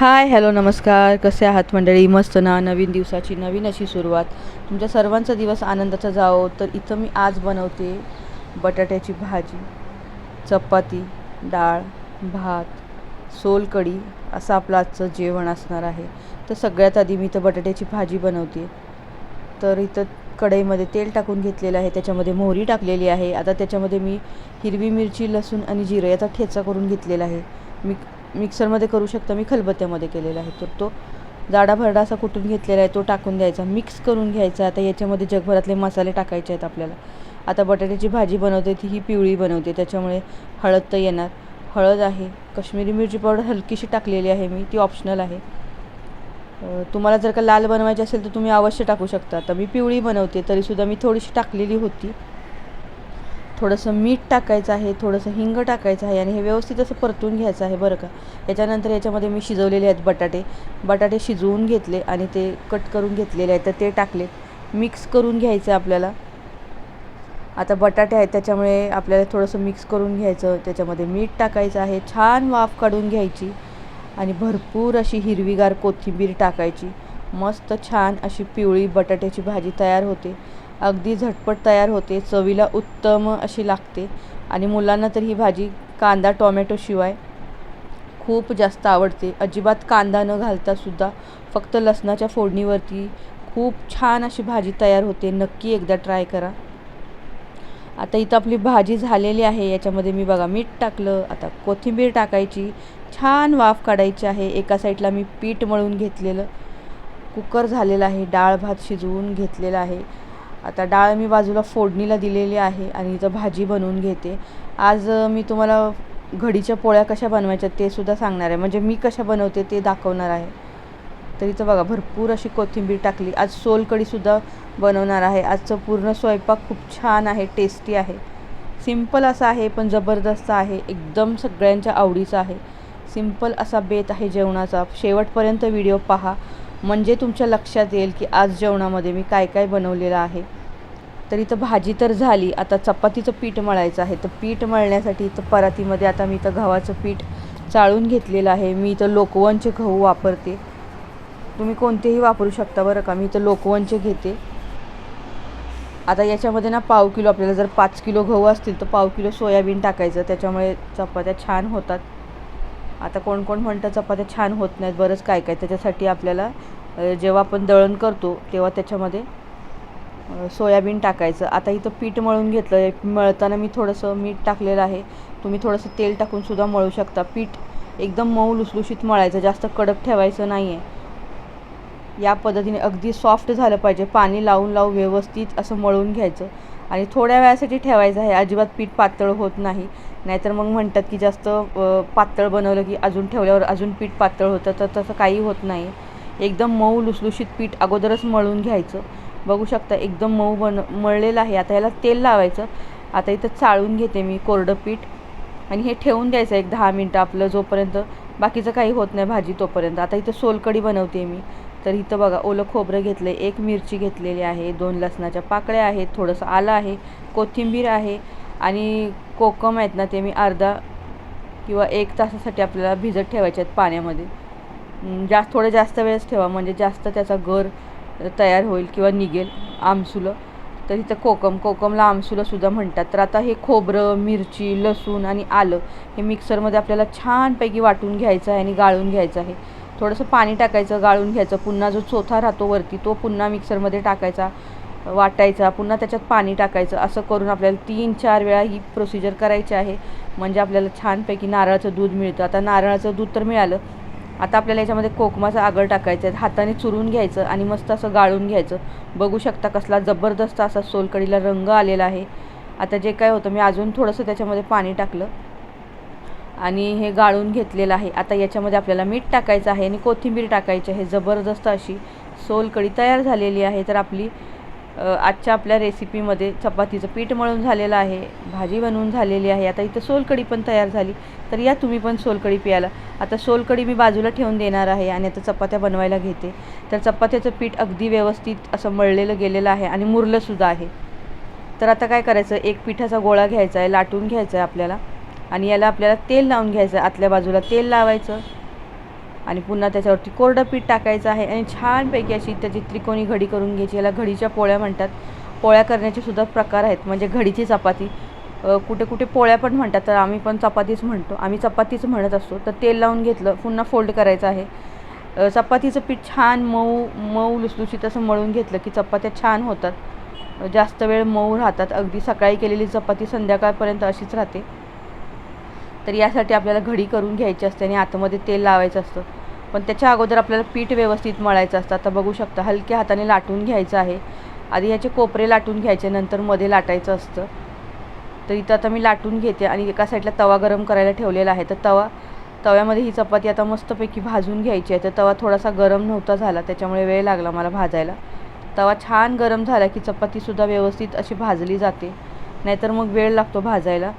Hi hello नमस्कार. कसे आहात मंडळी? मस्त ना? नवीन दिवसाची नवीन अशी सुरुवात. तुमच्या सर्वांचा दिवस आनंदाचा जावो. तर इथं मी आज बनवते बटाट्याची भाजी चपाती डाळ भात सोलकढी असं आपलं आजचं जेवण असणार आहे. तर सगळ्यात आधी मी इथं बटाट्याची भाजी बनवते. तर इथं कढईमध्ये तेल टाकून घेतलेलं आहे. त्याच्यामध्ये मोहरी टाकलेली आहे. आता त्याच्यामध्ये मी हिरवी मिरची लसूण आणि जिरं याचा ठेचा करून घेतलेला आहे. मी मिक्सरमध्ये करू शकता. मी खलबत्त्यामध्ये केलेला आहे तर तो जाडा भरडा असा कुठून घेतलेला आहे तो टाकून द्यायचा. मिक्स करून घ्यायचा. आता याच्यामध्ये जगभरातले मसाले टाकायचे आहेत आपल्याला. आता बटाट्याची भाजी बनवते ती ही पिवळी बनवते. त्याच्यामुळे हळद तर येणार. हळद आहे. कश्मीरी मिरची पावडर हलकीशी टाकलेली आहे मी. ती ऑप्शनल आहे. तुम्हाला जर का लाल बनवायची असेल तर तुम्ही अवश्य टाकू शकता. तर मी पिवळी बनवते तरीसुद्धा मी थोडीशी टाकलेली होती. थोडंसं मीठ टाकायचं आहे थोडंसं हिंग टाकायचं आहे आणि हे व्यवस्थित असं परतून घ्यायचं आहे बरं का. याच्यानंतर याच्यामध्ये मी शिजवलेले आहेत बटाटे. बटाटे शिजवून घेतले आणि ते कट करून घेतलेले आहेत. तर ते टाकले. मिक्स करून घ्यायचं आपल्याला. आता बटाटे आहेत त्याच्यामुळे आपल्याला थोडंसं मिक्स करून घ्यायचं. त्याच्यामध्ये मीठ टाकायचं आहे. छान वाफ काढून घ्यायची. आणि भरपूर अशी हिरवीगार कोथिंबीर टाकायची. मस्त छान अशी पिवळी बटाट्याची भाजी तयार होते. अगदी झटपट तयार होते. चवीला उत्तम अशी लागते. आणि मुलांना तर ही भाजी कांदा टोमॅटोशिवाय खूप जास्त आवडते. अजिबात कांदा न घालतासुद्धा फक्त लसणाच्या फोडणीवरती खूप छान अशी भाजी तयार होते. नक्की एकदा ट्राय करा. आता इथं आपली भाजी झालेली आहे. याच्यामध्ये मी बघा मीठ टाकलं. आता कोथिंबीर टाकायची. छान वाफ काढायची आहे. एका साईडला मी पीठ मळून घेतलेलं कुकर झालेलं आहे. डाळ भात शिजवून घेतलेला आहे. आता डाळ मी बाजूला फोडणीला दिलेली आहे आणि इथं भाजी बनवून घेते. आज मी तुम्हाला घडीच्या पोळ्या कशा बनवायच्या ते सुद्धा सांगणार आहे. म्हणजे मी कशा बनवते ते दाखवणार आहे. तर इथं बघा भरपूर अशी कोथिंबीर टाकली. आज सोलकडीसुद्धा बनवणार आहे. आजचं पूर्ण स्वयंपाक खूप छान आहे टेस्टी आहे. सिंपल असा आहे पण जबरदस्त आहे. एकदम सगळ्यांच्या आवडीचा आहे. सिंपल असा बेत आहे जेवणाचा. शेवटपर्यंत व्हिडिओ पहा. म्हणजे तुमच्या लक्षात येईल की आज जेवणामध्ये मी काय काय बनवलेलं आहे. तर इथं भाजी तर झाली आता चपातीचं पीठ मळायचं आहे. तर पीठ मळण्यासाठी इथं परातीमध्ये आता मी इथं गव्हाचं पीठ चाळून घेतलेलं आहे. मी इथं लोकवनचे गहू वापरते. तुम्ही कोणतेही वापरू शकता बरं का. मी इथं लोकवनचे घेते. आता याच्यामध्ये ना पाव किलो आपल्याला जर पाच किलो गहू असतील तर पाव किलो सोयाबीन टाकायचं. त्याच्यामुळे चपात्या छान होतात. आता कोण कोण म्हणतं चपात्या छान होत नाहीत बरंच काय काय. त्याच्यासाठी आपल्याला जेव्हा आपण दळण करतो तेव्हा त्याच्यामध्ये सोयाबीन टाकायचं. आता इथं पीठ मळून घेतलं आहे मळताना मी थोडंसं मीठ टाकलेलं आहे. तुम्ही थोडंसं तेल टाकूनसुद्धा मळू शकता. पीठ एकदम मऊ लुसलुशीत मळायचं. जास्त कडक ठेवायचं नाही आहे या पद्धतीने अगदी सॉफ्ट झालं पाहिजे. पाणी लावून लावून व्यवस्थित असं मळून घ्यायचं. आणि थोड्या वेळासाठी ठेवायचं आहे. अजिबात पीठ पातळ होत नाही. नाहीतर मग म्हणतात की जास्त पातळ बनवलं की अजून ठेवल्यावर अजून पीठ पातळ होतं तर तसं काही होत नाही. एकदम मऊ लुसलुशीत पीठ अगोदरच मळून घ्यायचं. बघू शकता एकदम मऊ बन मळलेलं आहे. आता याला तेल लावायचं. आता इथं चाळून घेते मी कोरडं पीठ. आणि हे ठेवून द्यायचं एक दहा मिनटं आपलं जोपर्यंत. बाकीचं काही होत नाही भाजी तोपर्यंत. आता इथं सोलकडी बनवते मी. तर इथं बघा ओलं खोबरं घेतलं आहे एक मिरची घेतलेली आहे. दोन लसणाच्या पाकळ्या आहेत. थोडंसं आलं आहे. कोथिंबीर आहे. आणि कोकम आहेत ना ते मी अर्धा किंवा एक तासासाठी आपल्याला भिजत ठेवायचे आहेत पाण्यामध्ये. जास्त थोडं जास्त वेळेस ठेवा म्हणजे जास्त त्याचा गर तयार होईल किंवा निघेल आमसुलं. तर इथं कोकम कोकमला आमसुलंसुद्धा म्हणतात. तर आता हे खोबरं मिरची लसूण आणि आलं हे मिक्सरमध्ये आपल्याला छानपैकी वाटून घ्यायचं आहे आणि गाळून घ्यायचं आहे. थोडंसं पाणी टाकायचं गाळून घ्यायचं. पुन्हा जो चोथा राहतो वरती तो पुन्हा मिक्सरमध्ये टाकायचा. वाटायचा पुन्हा त्याच्यात पाणी टाकायचं असं करून आपल्याला तीन चार वेळा ही प्रोसिजर करायची आहे. म्हणजे आपल्याला छानपैकी नारळाचं दूध मिळतं. आता नारळाचं दूध तर मिळालं. आता आपल्याला याच्यामध्ये कोकमाचं आगळ टाकायचं आहे. हाताने चुरून घ्यायचं आणि मस्त असं गाळून घ्यायचं. बघू शकता कसला जबरदस्त असा सोलकडीला रंग आलेला आहे. आता जे काय होतं मी अजून थोडंसं त्याच्यामध्ये पाणी टाकलं. आणि हे गाळून घेतलेलं आहे. आता याच्यामध्ये आपल्याला मीठ टाकायचं आहे आणि कोथिंबीर टाकायची आहे. जबरदस्त अशी सोलकढी तयार झालेली आहे. तर आपली आजच्या आपल्या रेसिपीमध्ये चपातीचं पीठ मळून झालेलं आहे भाजी बनवून झालेली आहे. आता इथं सोलकढी पण तयार झाली. तर या तुम्ही पण सोलकढी प्यायला. आता सोलकढी मी बाजूला ठेवून देणार आहे आणि आता चपात्या बनवायला घेते. तर चपात्याचं पीठ अगदी व्यवस्थित असं मळलेलं गेलेलं आहे आणि मुरलंसुद्धा आहे. तर आता काय करायचं? एक पिठाचा गोळा घ्यायचा आहे लाटून घ्यायचा आहे आपल्याला. आणि याला आपल्याला तेल लावून घ्यायचं आहे. आतल्या बाजूला तेल लावायचं. आणि पुन्हा त्याच्यावरती कोरडं पीठ टाकायचं आहे आणि छानपैकी अशी त्याची त्रिकोणी घडी करून घ्यायची. याला घडीच्या पोळ्या म्हणतात. पोळ्या करण्याचे सुद्धा प्रकार आहेत. म्हणजे घडीची चपाती. कुठे कुठे पोळ्या पण म्हणतात. तर आम्ही पण चपातीच म्हणतो. आम्ही चपातीच म्हणत असतो. तर तेल लावून घेतलं. पुन्हा फोल्ड करायचं आहे. चपातीचं पीठ छान मऊ मऊ लुसलुशीत असं मळून घेतलं की चपात्या छान होतात. जास्त वेळ मऊ राहतात. अगदी सकाळी केलेली चपाती संध्याकाळपर्यंत अशीच राहते. तर यासाठी आपल्याला घडी करून घ्यायची असते आणि आतमध्ये तेल लावायचं असतं. पण त्याच्या अगोदर आपल्याला पीठ व्यवस्थित मळायचं असतं. आता बघू शकता हलक्या हाताने लाटून घ्यायचं आहे. आधी ह्याचे कोपरे लाटून घ्यायचे नंतर मध्ये लाटायचं असतं. तर इथं आता मी लाटून घेते आणि एका साईडला तवा गरम करायला ठेवलेला आहे. तर तवा तव्यामध्ये ही चपाती आता मस्तपैकी भाजून घ्यायची आहे. तर तवा थोडासा गरम नव्हता झाला त्याच्यामुळे वेळ लागला मला भाजायला. तवा छान गरम झाला की चपातीसुद्धा व्यवस्थित अशी भाजली जाते. नाहीतर मग वेळ लागतो भाजायला.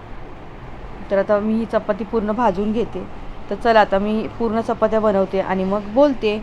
तर आता मी ही चपाती पूर्ण भाजून घेते. तर चला आता मी पूर्ण चपात्या बनवते आणि मग बोलते.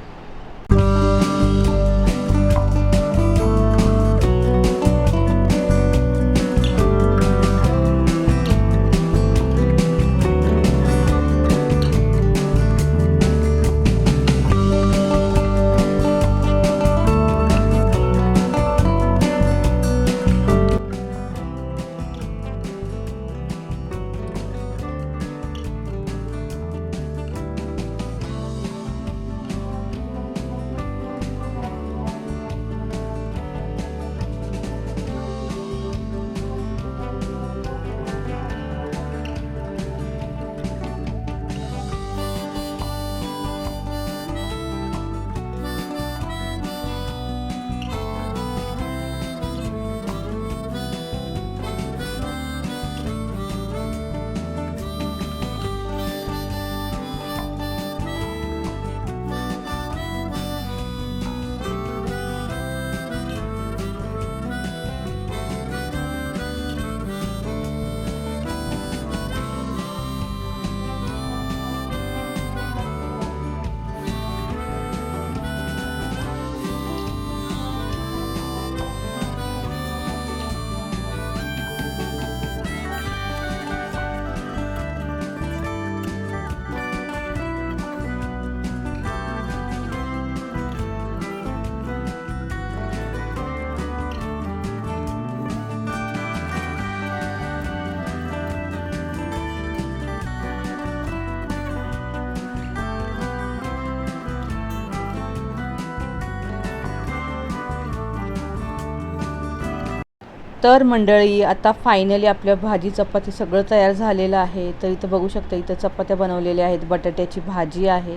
तर मंडळी आता फायनली आपल्या भाजी चपाती सगळं तयार झालेलं आहे. तर इथं बघू शकता इथं चपात्या बनवलेल्या आहेत. बटाट्याची भाजी आहे.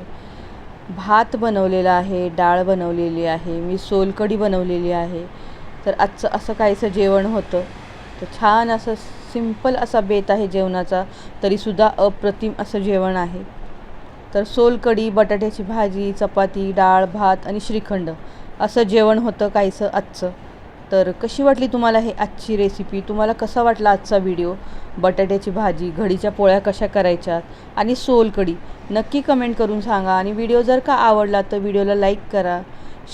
भात बनवलेला आहे डाळ बनवलेली आहे मी सोलकढी बनवलेली आहे. तर आजचं असं काहीसं जेवण होतं. तर छान असं सिंपल असा बेत आहे जेवणाचा तरीसुद्धा अप्रतिम असं जेवण आहे. तर सोलकढी बटाट्याची भाजी चपाती डाळ भात आणि श्रीखंड असं जेवण होतं काहीसं आजचं. तर कशी वाटली तुम्हाला हे आजची रेसिपी तुम्हाला कसा वाटला आजचा व्हिडिओ बटाट्याची भाजी घडीच्या पोळ्या कशा करायच्यात? आणि सोलकढी नक्की कमेंट करून सांगा. आणि व्हिडिओ जर का आवडला तर व्हिडिओला लाईक करा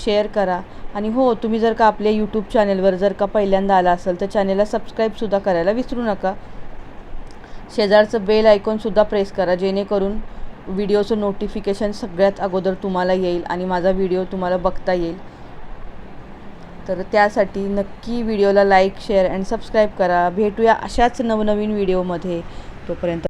शेअर करा. आणि हो तुम्ही जर का आपल्या यूट्यूब चॅनेलवर जर का पहिल्यांदा आला असेल तर चॅनेलला सबस्क्राईबसुद्धा करायला विसरू नका. शेजारचं बेल आयकॉनसुद्धा प्रेस करा जेणेकरून व्हिडिओचं नोटिफिकेशन सगळ्यात अगोदर तुम्हाला येईल आणि माझा व्हिडिओ तुम्हाला बघता येईल. तर त्यासाठी नक्की व्हिडिओला लाईक शेअर अँड सबस्क्राईब करा. भेटूया अशाच नवनवीन व्हिडिओमध्ये. तोपर्यंत